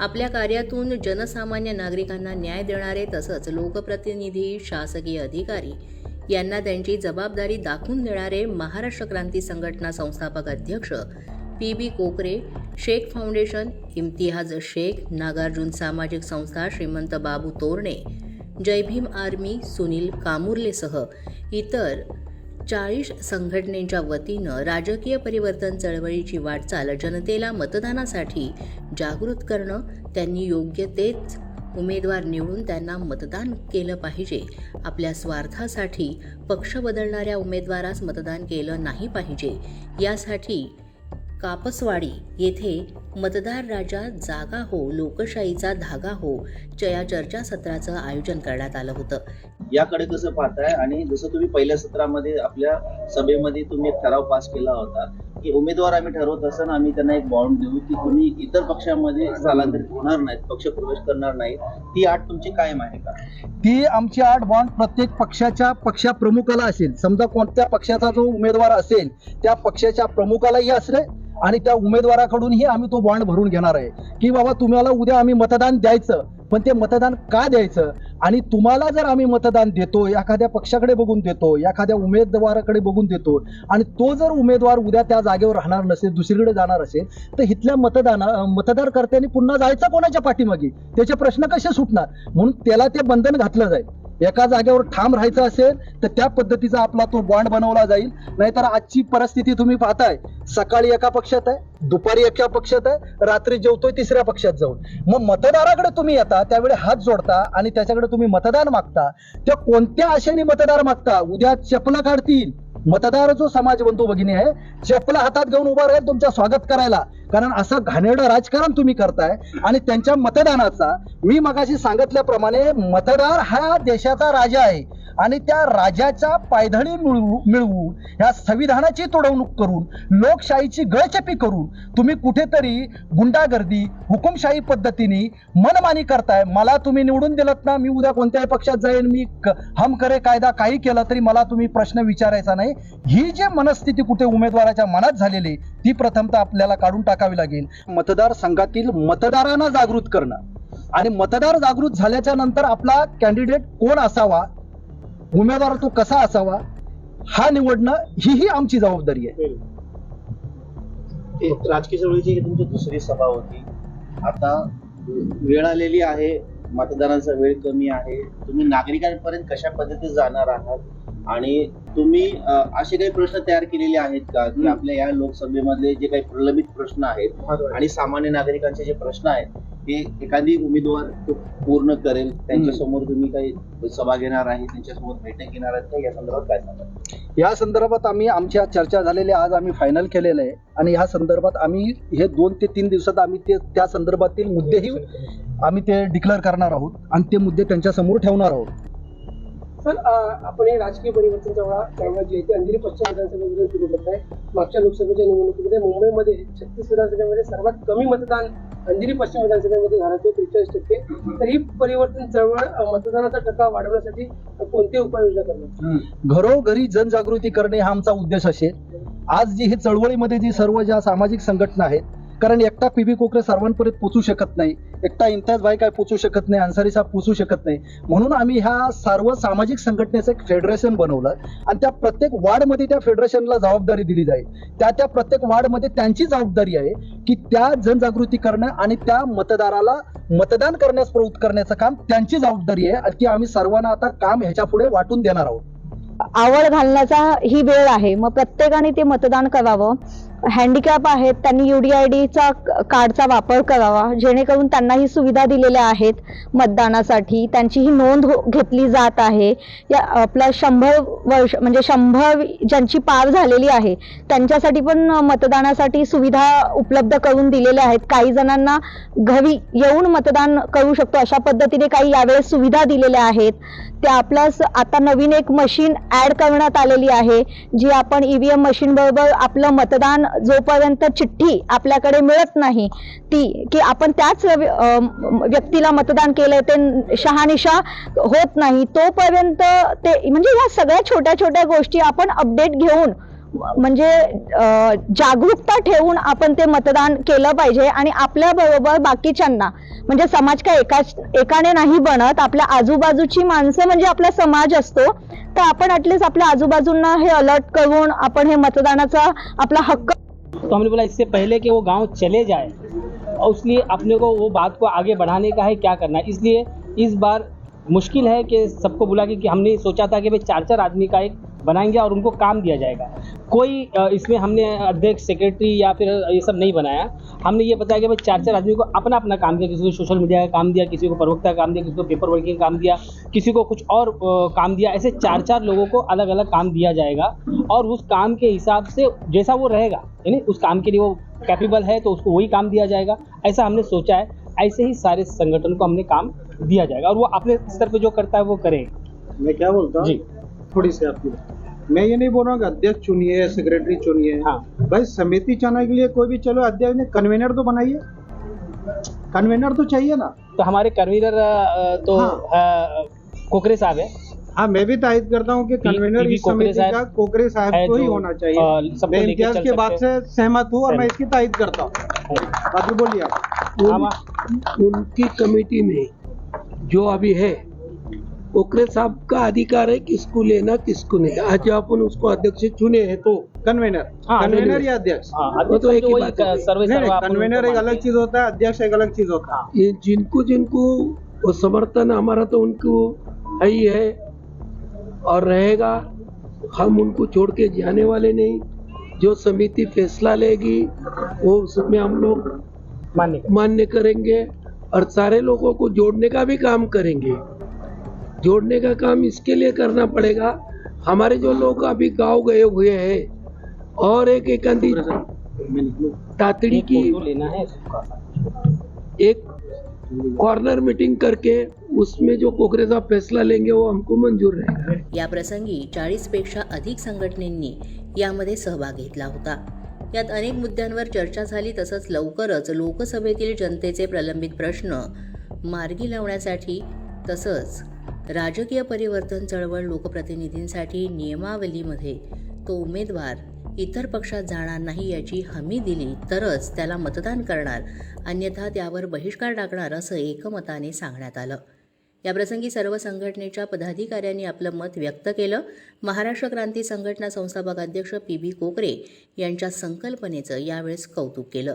आपल्या कार्यातून जनसामान्य नागरिकांना न्याय देणारे तसंच लोकप्रतिनिधी शासकीय अधिकारी यांना त्यांची जबाबदारी दाखवून देणारे महाराष्ट्र क्रांती संघटना संस्थापक अध्यक्ष P B Kokare Shaikh foundation Imtiyaz Shaikh Nagarjun सामाजिक संस्था श्रीमंत बाबू तोरणे जय भीम आर्मी सुनील कामुर्लेसह इतर चाळीस संघटनेच्या वतीनं राजकीय परिवर्तन चळवळीची वाटचाल जनतेला मतदानासाठी जागृत करणं त्यांनी योग्य तेच उमेदवार निवडून त्यांना मतदान केलं पाहिजे. आपल्या स्वार्थासाठी पक्ष बदलणाऱ्या उमेदवारास मतदान केलं नाही पाहिजे. यासाठी कापसवाडी येथे मतदार राजा जागा हो लोकशाहीचा धागा हो च्या चर्चासत्राचं आयोजन करण्यात आलं होतं. याकडे कसं पाहताय? आणि जसं तुम्ही पहिल्या सत्रामध्ये आपल्या सभेमध्ये तुम्ही एक ठराव पास केला होता की उमेदवार आम्ही ठरवत असताना आम्ही त्यांना एक बॉन्ड देऊ की तुम्ही इतर पक्षामध्ये स्थलांतरित होणार नाहीत पक्ष प्रवेश करणार नाही ती आठ तुमची कायम आहे का? ती आमची आठ बॉन्ड प्रत्येक पक्षाच्या पक्षाप्रमुखाला असेल. समजा कोणत्या पक्षाचा जो उमेदवार असेल त्या पक्षाच्या प्रमुखालाही असले आणि त्या उमेदवाराकडूनही आम्ही तो बॉन्ड भरून घेणार आहे. की बाबा तुम्हाला उद्या आम्ही मतदान द्यायचं पण ते मतदान का द्यायचं? आणि तुम्हाला जर आम्ही मतदान देतो एखाद्या पक्षाकडे बघून देतो एखाद्या उमेदवाराकडे बघून देतो आणि तो जर उमेदवार उद्या त्या जागेवर राहणार नसेल दुसरीकडे जाणार असेल तर इथल्या मतदाना मतदारकर्त्यांनी पुन्हा जायचं कोणाच्या पाठीमागे? त्याचे प्रश्न कसे सुटणार? म्हणून त्याला ते बंधन घातलं जाईल. एका जागेवर ठाम राहायचं असेल तर त्या पद्धतीचा आपला तो बॉन्ड बनवला जाईल. नाहीतर आजची परिस्थिती तुम्ही पाहताय सकाळी एका पक्षात आहे दुपारी एका पक्षात आहे रात्री जेवतोय तिसऱ्या पक्षात जाऊन. मग मतदाराकडे तुम्ही येता त्यावेळी हात जोडता आणि त्याच्याकडे तुम्ही मतदान मागता. त्या कोणत्या आशेने मतदार मागता? उद्या चपला काढतील. मतदार जो समाज बंधू भगिनी आहे चपला हातात घेऊन उभा राहील तुमचं स्वागत करायला. कारण असं घाणेरडं राजकारण तुम्ही करताय आणि त्यांच्या मतदानाचा मी मगाशी सांगितल्याप्रमाणे मतदार हा देशाचा राजा आहे. आणि त्या राजाच्या पायधणी मिळवू मिळवून ह्या संविधानाची तोडवणूक करून लोकशाहीची गळचेपी करून तुम्ही कुठेतरी गुंडागर्दी हुकुमशाही पद्धतीने मनमानी करताय. मला तुम्ही निवडून दिलत ना मी उद्या कोणत्याही पक्षात जाईन मी हम करे कायदा काही केला तरी मला तुम्ही प्रश्न विचारायचा नाही. ही जी मनस्थिती कुठे उमेदवाराच्या मनात झालेली ती प्रथमतः आपल्याला काढून टाकावी लागेल. मतदारसंघातील मतदारांना जागृत करणं. आणि मतदार जागृत झाल्याच्यानंतर आपला कॅन्डिडेट कोण असावा उमेदवार तो कसा असावा हा निवडणं ही ही आमची जबाबदारी आहे. ते राजकीय चळवळीची ही तुमची दुसरी सभा होती. आता वेळ आलेली आहे मतदानाचा वेळ कमी आहे. तुम्ही नागरिकांपर्यंत कशा पद्धतीने जाणार आहात? आणि तुम्ही अ, असे काही प्रश्न तयार केलेले आहेत का? की हम्म. आपल्या या लोकसभेमधले जे काही प्रलंबित प्रश्न आहेत आणि सामान्य नागरिकांचे जे प्रश्न आहेत ते एखादी उमेदवार तो पूर्ण करेल त्यांच्यासमोर तुम्ही काही सभा घेणार आहे त्यांच्यासमोर बैठक घेणार आहेत या संदर्भात काय सांगाल? या संदर्भात आम्ही आमच्या चर्चा झालेल्या आज आम्ही फायनल केलेलं आहे आणि या संदर्भात आम्ही हे दोन ते तीन दिवसात आम्ही ते त्या संदर्भातील मुद्देही आम्ही ते डिक्लेअर करणार आहोत आणि ते मुद्दे त्यांच्यासमोर ठेवणार आहोत. सर आपण हे राजकीय परिवर्तन चळवळा चळवळ जी आहे ती अंधेरी पश्चिम विधानसभेमध्ये सुरू करत आहे मागच्या लोकसभेच्या निवडणुकीमध्ये मुंबईमध्ये छत्तीस विधानसभेमध्ये सर्वात कमी मतदान अंधेरी पश्चिम विधानसभेमध्ये झाला तो त्रेचाळीस टक्के. तर ही परिवर्तन चळवळ मतदानाचा टक्का वाढवण्यासाठी कोणते उपाययोजना करणार? घरोघरी जनजागृती करणे हा आमचा उद्देश असेल. आज जी ही चळवळीमध्ये जी सर्व ज्या सामाजिक संघटना आहेत कारण एकटा पी बी कोकरे सर्वांपर्यंत पोचू शकत नाही. एकटा इम्तियाज भाई काय पोचू शकत नाही अन्सारी साहेब पोचू शकत नाही. म्हणून आम्ही ह्या सर्व सामाजिक संघटनेचं एक फेडरेशन बनवलं आणि त्या प्रत्येक वार्डमध्ये त्या फेडरेशनला जबाबदारी दिली जाईल. त्या त्या प्रत्येक वार्डमध्ये त्यांची जबाबदारी आहे की त्या जनजागृती करणं आणि त्या मतदाराला मतदान करण्यास प्रवृत्त करण्याचं काम त्यांची जबाबदारी आहे की आम्ही सर्वांना आता काम ह्याच्या पुढे वाटून देणार आहोत. आवड घालण्याचा ही वेळ आहे. मग प्रत्येकाने ते मतदान करावं. हँडिकॅप आहेत त्यांनी युडीआयडीचा कार्डचा वापर करावा जेणेकरून त्यांना ही सुविधा दिलेल्या आहेत मतदानासाठी. त्यांची ही नोंद हो- घेतली जात आहे. या आपला शंभर वर्ष म्हणजे शंभर ज्यांची पार झालेली आहे त्यांच्यासाठी पण मतदानासाठी सुविधा उपलब्ध करून दिलेल्या आहेत. काही जणांना घरी येऊन मतदान करू शकतो अशा पद्धतीने काही यावेळेस सुविधा दिलेल्या आहेत. त्या प्लस आता नवीन एक मशीन ॲड करण्यात आलेली आहे जी आपण ई व्ही एम मशीनबरोबर आपलं मतदान जोपर्यंत चिठ्ठी आपल्याकडे मिळत नाही ती की आपण त्याच व्यक्तीला मतदान केलंय ते शहानिशा होत नाही तोपर्यंत ते म्हणजे ह्या सगळ्या छोट्या छोट्या गोष्टी आपण अपडेट घेऊन म्हणजे जागरूकता ठेवून आपण ते मतदान केलं पाहिजे आणि आपल्या बरोबर बाकीच्यांना म्हणजे समाज काय एका एकाने नाही बनत आपल्या आजूबाजूची माणसं म्हणजे आपला समाज असतो तर आपण ऍटलीस्ट आपल्या आजूबाजूंना हे अलर्ट करून आपण हे मतदानाचा आपला हक्क तो हमने बोला, इससे पहले कि वो गाँव चले जाए, और इसलिए अपने को वो बात को आगे बढ़ाने का है, क्या करना है? इसलिए इस बार मुश्किल है कि सबको बुला के कि हमने सोचा था कि भाई चार चार आदमी का एक बनाएँगे और उनको काम दिया जाएगा। कोई इसमें हमने अध्यक्ष सेक्रेटरी या फिर ये सब नहीं बनाया। हमने ये बताया कि भाई चार चार आदमी को अपना अपना काम दिया किसी को सोशल मीडिया का काम दिया किसी को प्रवक्ता का काम दिया किसी को पेपर वर्किंग का काम दिया किसी को कुछ और काम दिया। ऐसे चार चार लोगों को अलग अलग काम दिया जाएगा और उस काम के हिसाब से जैसा वो रहेगा यानी उस काम के लिए वो कैपेबल है तो उसको वही काम दिया जाएगा। ऐसा हमने सोचा है। ऐसे ही सारे संगठन को हमने काम दिया जाएगा और वो अपने स्तर पे जो करता है वो करेगा मैं क्या बोलता हूँ? जी। थोड़ी सी आपकी मैं ये नहीं बोल रहा हूँ कि अध्यक्ष चुनिए सेक्रेटरी चुनिए। हाँ भाई समिति चुनाव के लिए कोई भी चलो अध्यक्ष ने कन्वेनर तो बनाइए। कन्वेनर तो चाहिए ना। तो हमारे कन्वीनर तो हाँ। कोकरे साहब है। हाँ मैं भी तायद करता हूँ कि कन्वेनर इस समिति का कोकरे साहब को ही होना चाहिए। मैं इम्तियाज़ के बात सकते से सहमत हूँ और मैं इसकी तायद करता हूँ। बाकी बोलिए आप। उनकी कमेटी में जो अभी है ओकरे साहब का अधिकार है किसको लेना किसको नहीं। आज अपन उसको अध्यक्ष चुने हैं तो कन्वेनर हाँ, कन्वेनर कन्वेनर। या अध्यक्ष। हाँ वो तो एक ही बात हो। कन्वेनर एक अलग चीज़ होता है अध्यक्ष एक अलग चीज़ होता है। ये जिनको जिनको वो समर्थन हमारा तो उनको है ही है और रहेगा। हम उनको छोड़ के जाने वाले नहीं। जो समिति फैसला लेगी वो उसमें हम लोग मान्य करेंगे और सारे लोगों को जोड़ने का भी काम करेंगे। जोड़ने का काम इसके लिए करना पड़ेगा। हमारे जो लोग अभी गांव गए हुए हैं और एक एक अंधी तातड़ी की लेना है एक कॉर्नर मीटिंग करके उसमें जो कोकरे फैसला लेंगे वो हमको मंजूर रहेगा। या प्रसंगी चाळीसपेक्षा अधिक संघटनेंनी यामध्ये सहभाग घेतला होता. यात अनेक मुद्द्यांवर चर्चा झाली तसंच लवकरच लोकसभेतील जनतेचे प्रलंबित प्रश्न मार्गी लावण्यासाठी तसंच राजकीय परिवर्तन चळवळ लोकप्रतिनिधींसाठी नियमावलीमध्ये तो उमेदवार इतर पक्षात जाणार नाही याची हमी दिली तरच त्याला मतदान करणार अन्यथा त्यावर बहिष्कार टाकणार असं एकमताने सांगण्यात आलं. याप्रसंगी सर्व संघटनेच्या पदाधिकाऱ्यांनी आपलं मत व्यक्त केलं. महाराष्ट्र क्रांती संघटना संस्थापक अध्यक्ष पी बी कोकरे यांच्या संकल्पनेचं यावेळेस कौतुक केलं.